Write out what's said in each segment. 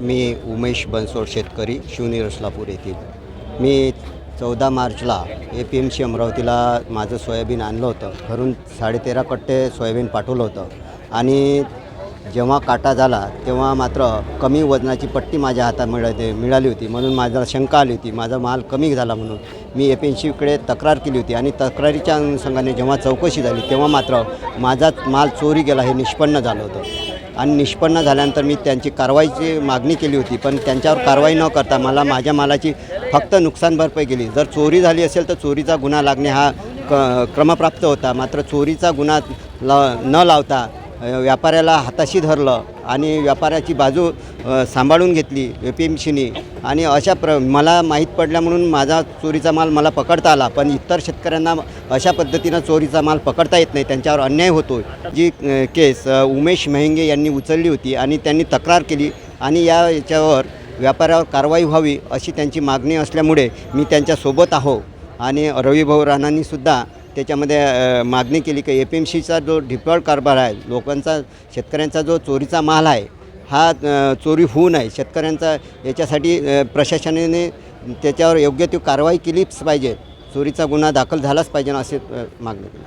मी उमेश बनसोड शेतकरी शिवनी रसलापूर येथील. मी चौदा मार्चला ए पी एम सी अमरावतीला माझं सोयाबीन आणलं होतं. घरून साडेतेरा कट्टे सोयाबीन पाठवलं होतं. आणि जेव्हा काटा झाला तेव्हा मात्र कमी वजनाची पट्टी माझ्या हातात मिळते मिळाली होती. म्हणून माझा शंका आली होती. माझा माल कमी झाला म्हणून मी ए पी एम सीकडे तक्रार केली होती. आणि तक्रारीच्या अनुषंगाने जेव्हा चौकशी झाली तेव्हा मात्र माझा माल चोरी गेला हे निष्पन्न झालं होतं. आणि निष्पन्न झाल्यानंतर मी त्यांची कारवाईची मागणी केली होती. पण त्यांच्यावर कारवाई न करता मला माझ्या मालाची फक्त नुकसान भरपाई केली जर चोरी झाली असेल तर चोरीचा गुन्हा लागणे हा क क्रमप्राप्त होता. मात्र चोरीचा गुन्हा ला न लावता व्यापाऱ्याला हाताशी धरलं आणि व्यापाऱ्याची बाजू सांभाळून घेतली ए पी एम सीनी आणि अशा प्र मला माहीत पडल्या म्हणून माझा चोरीचा माल मला पकडता आला. पण इतर शेतकऱ्यांना अशा पद्धतीनं चोरीचा माल पकडता येत नाही. त्यांच्यावर अन्याय होतो जी केस उमेश मेहंगे यांनी उचलली होती आणि त्यांनी तक्रार केली आणि या याच्यावर व्यापाऱ्यावर कारवाई व्हावी अशी त्यांची मागणी असल्यामुळे मी त्यांच्यासोबत आहो. आणि रविभाऊ राणांनीसुद्धा त्याच्यामध्ये मागणी केली की ए पी एम सीचा जो ढिपळ कारभार आहे लोकांचा शेतकऱ्यांचा जो चोरीचा माल आहे हा चोरी होऊ नये. शेतकऱ्यांचा याच्यासाठी प्रशासनाने त्याच्यावर योग्य ती कारवाई केलीच पाहिजे. चोरीचा गुन्हा दाखल झालाच पाहिजे असे मागणी केली.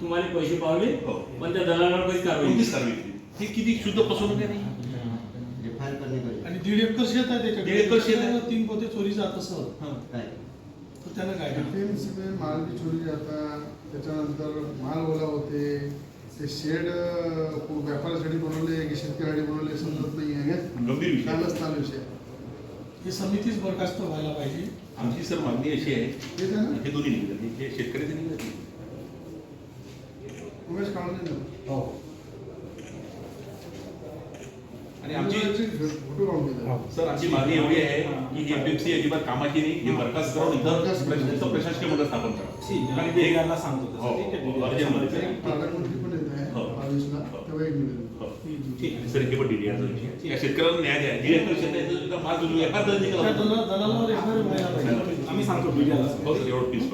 तुम्हाला पैसे पावले पण त्या दलालावर काहीच हे किती शुद्ध फसवणूक आहे नाही? आणि दीड एकर शेत आहे त्याच्याकडे दीड एकर शेत आहे. तीन पोते चोरी जात असं हं. तर त्यानं काय करावं? एपीएमसी में माल भी चोरी जाता त्याच्यानंतर माल ओला होते ते शेड अं, व्यापाऱ्यासाठी बनवले की शेतकऱ्यासाठी बनवले समजत नाही आहे गंभीर विषय. कालच चालू विषय ही समितीच बरखास्त व्हायला पाहिजे आमची सर मागणी अशी आहे तेच आहे ना हे दोन्ही निघतात हे शेतकऱ्याचे निघतात उमेश काढून हो आणि आमची फोटो काढून दिला सर आमची मागणी एवढी आहे की ही एपीएमसी अजिबात कामाची नाही. हे बरखास्त करून इथं बरखास्त करून. प्रशासकीय प्रशासकीय मंडळ स्थापन करा. आणि बेगाला सांगतो तसं. हो, ठीक आहे, हो, अर्जंटमध्ये. एक पालकमंत्री पण येत आहे हो. बावीसला. तेव्हा एक निवेदन हो. आणि सर हे पण DDR चा विषय. या शेतकऱ्यांना न्याय द्या. दीड एकर शेत आहे तर माल तुम्ही एखाद दर त्या निघाला दला- दलालावर एखादं व्हायला पाहिजे आम्ही सांगतो मीडियाला हो सर एवढं प्लीज